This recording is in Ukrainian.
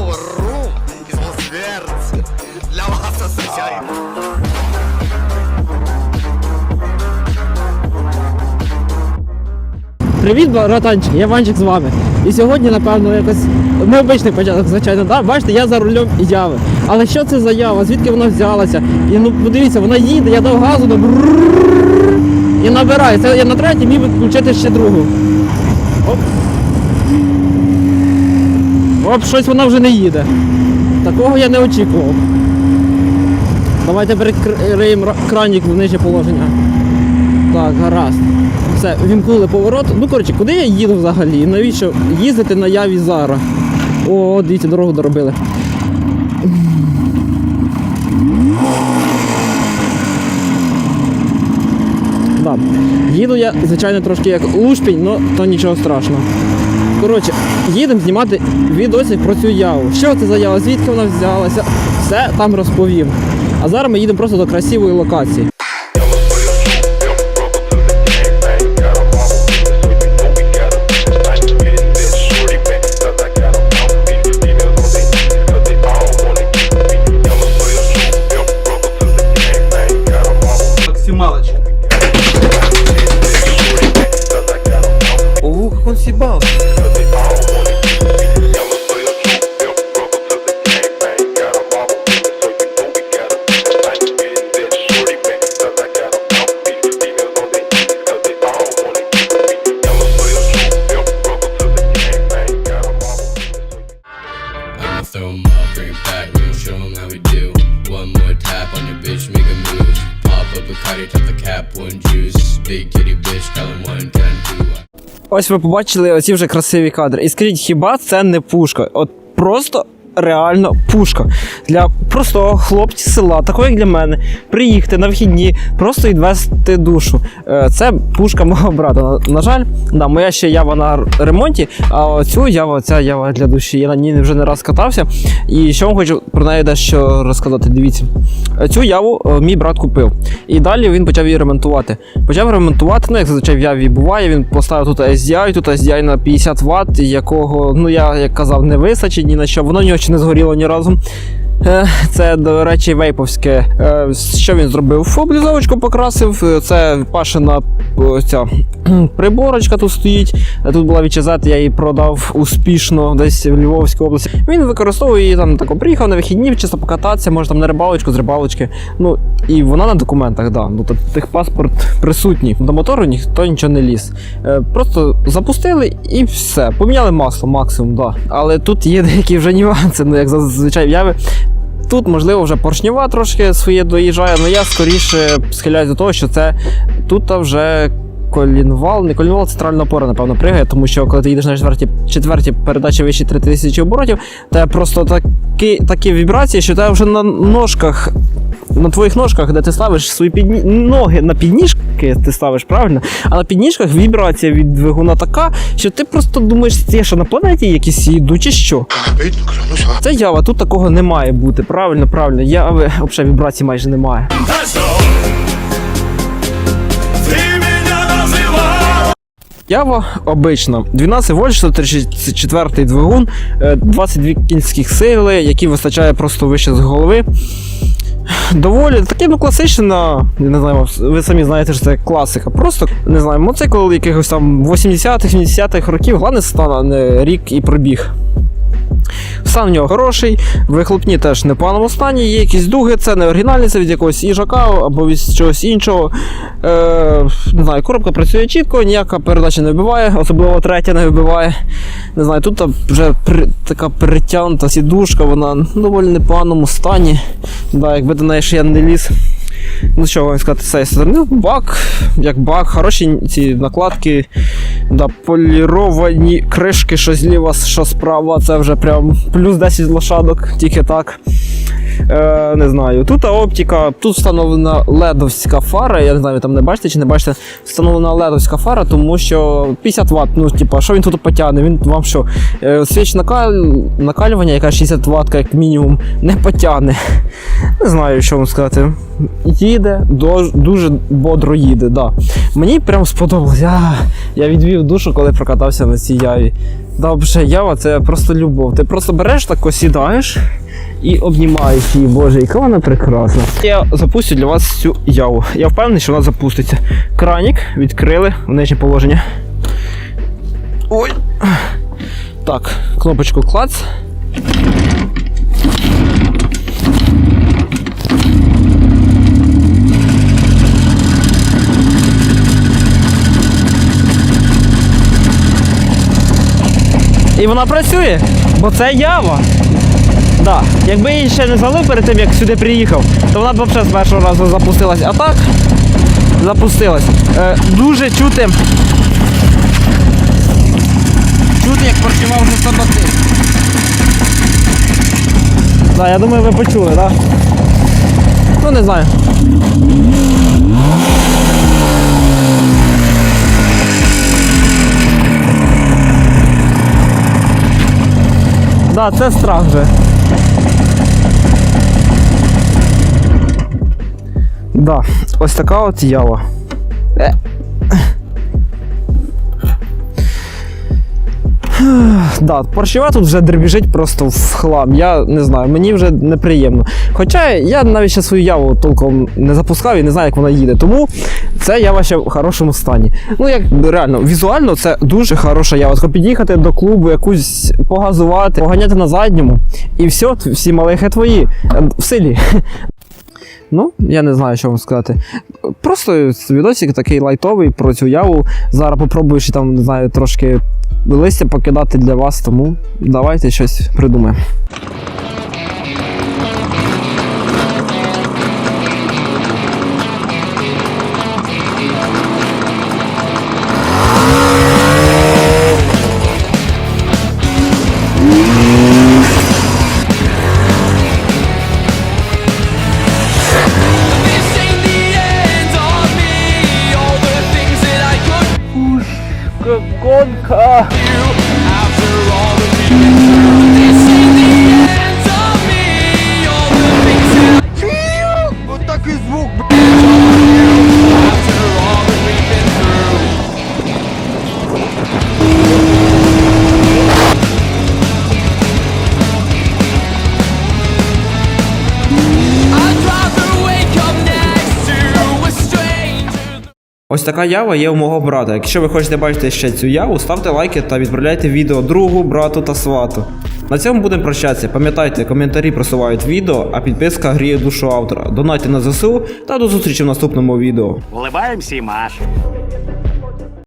повару из Мосверц для вас освещает. Привіт, братанчик, я Ванчик з вами. І сьогодні, напевно, якось необичний початок, звичайно, да? бачите, я за рулем і яви. Але що це за ява? Звідки вона взялася? І ну подивіться, вона їде, я дав газу, ну, і набираю. Це я на третій міг би включити ще другу. Оп. Оп, щось вона вже не їде. Такого я не очікував. Давайте перекриємо ра- кранік в нижнє положення. Так, гаразд. Все, вімкнули поворот. Ну, коротше, куди я їду взагалі? Навіщо їздити на яві зараз? О, дивіться, дорогу доробили. Да. Їду я, звичайно, трошки як лушпінь, але то нічого страшного. Коротше, їдемо знімати відосик про цю яву. Що це за ява, звідки вона взялася? Все там розповім. А зараз ми їдемо просто до красивої локації. Throw them up, bring it back, we gon' show them how we do. One more tap on your bitch, make a move. Pop up a Cardi, top the cap, one juice. Big kitty bitch, tell 'em one, can do. Ось ви побачили оці вже красиві кадри. І скажіть, хіба це не пушка? От просто. Реально пушка для простого хлопця села, такого як для мене, приїхати на вхідні, просто відвести душу. Е, Це пушка мого брата. На, жаль, да, моя ще ява на ремонті, а цю ява, ця ява для душі. Я на ній вже не раз катався. І що вам хочу про неї дещо розказати. Дивіться, Е, цю яву е, мій брат купив. І далі він почав її ремонтувати. Почав ремонтувати, ну як зазвичай в яві буває. Він поставив тут SDI, тут SDI на 50 Вт, якого, ну я як казав, не вистачить ні на що. Воно нього ще не згоріло ні разу. Е, Це, до речі, вейповське. Е, Що він зробив? Облізовочку покрасив. Е, Це пашина е, ця приборочка тут стоїть. Тут була вічезет, я її продав успішно десь в Львовській області. Він використовує її там тако. Приїхав на вихідні, чисто покататися, може там на рибалочку, з рибалочки. Ну і вона на документах, да. Ну, тобто техпаспорт присутній. До мотору ніхто нічого не ліз. Просто запустили і все. Поміняли масло максимум, да. Але тут є деякі вже нюанси, ну як зазвичай в яви. Тут, можливо, вже поршнева трошки своє доїжджає, але я скоріше схиляюсь до того, що це тут вже колінвал, не колінвал, центральна опора, напевно, пригає, тому що коли ти їдеш на четвертій, четверті передачі вище 3000 оборотів, тебе просто такі, такі вібрації, що тебе вже на ножках, на твоїх ножках, де ти ставиш свої підні... ноги на підніжки, ти ставиш правильно, а на підніжках вібрація від двигуна така, що ти просто думаєш, я що на планеті якісь їду, чи що? Це ява, тут такого не має бути. Правильно, правильно. Яви взагалі вібрацій майже немає. Ява обична. 12 вольт, 134 двигун, е, 22 кінських сили, які вистачає просто вище з голови. Доволі таке, ну класична, не знаю, ви самі знаєте, що це класика. Просто не знаю, моцикл якихось там 80-х, 70-х років, головне стан, не рік і пробіг. Стан в нього хороший, вихлопні теж не в поганому стані, є якісь дуги, це не оригінальні, це від якогось їжака або від чогось іншого. Е, не знаю, коробка працює чітко, ніяка передача не вибиває, особливо третя не вибиває. Не знаю, тут вже при, така притягнута сідушка, вона доволі непоганому стані. Да, якби до неї ще я не ліз. Ну що вам сказати з сторони? Бак, як бак, хороші ці накладки, да, поліровані кришки, що зліва, що справа, це вже прям плюс 10 лошадок, тільки так. Е, не знаю. Тут оптика, тут встановлена ледовська фара. Я не знаю, там не бачите чи не бачите. Встановлена ледовська фара, тому що 50 Вт, ну, типа, що він тут потягне? Він вам що? Е, свіч накалювання, яка 60 Вт, як мінімум, не потягне. Не знаю, що вам сказати. Їде, дуже бодро їде. Да. Мені прям сподобалось. А, я відвів душу, коли прокатався на цій яві. Добре, ява це просто любов. Ти просто береш так сідаєш і обнімаєш її, боже, яка вона прекрасна. Я запустю для вас цю яву. Я впевнений, що вона запуститься. Кранік відкрили в нижнє положення. Ой. Так, кнопочку клац. І вона працює, бо це ява. Да. Якби її ще не залив перед тим, як сюди приїхав, то вона б взагалі з першого разу запустилась. А так запустилась. Е, дуже чути. Чути, як працював вже саботи. Да, я думаю, ви почули, так? Да? Ну не знаю. Да, це страх вже. Да, ось така от ява. Да, поршева тут вже дребіжить просто в хлам. Я не знаю, мені вже неприємно. Хоча я навіть ще свою яву толком не запускав і не знаю, як вона їде. Тому це ява ще в хорошому стані. Ну, як реально, візуально це дуже хороша ява. Тако під'їхати до клубу, якусь погазувати, поганяти на задньому. І все, всі малихи твої е, в селі. Ну, я не знаю, що вам сказати. Просто відосик такий лайтовий про цю яву. Зараз попробую ще там, не знаю, трошки листя покидати для вас, тому давайте щось придумаємо. good God. Ось така ява є у мого брата. Якщо ви хочете бачити ще цю яву, ставте лайки та відправляйте відео другу, брату та свату. На цьому будемо прощатися. Пам'ятайте, коментарі просувають відео, а підписка гріє душу автора. Донайте на ЗСУ та до зустрічі в наступному відео. Вливаємося і машем.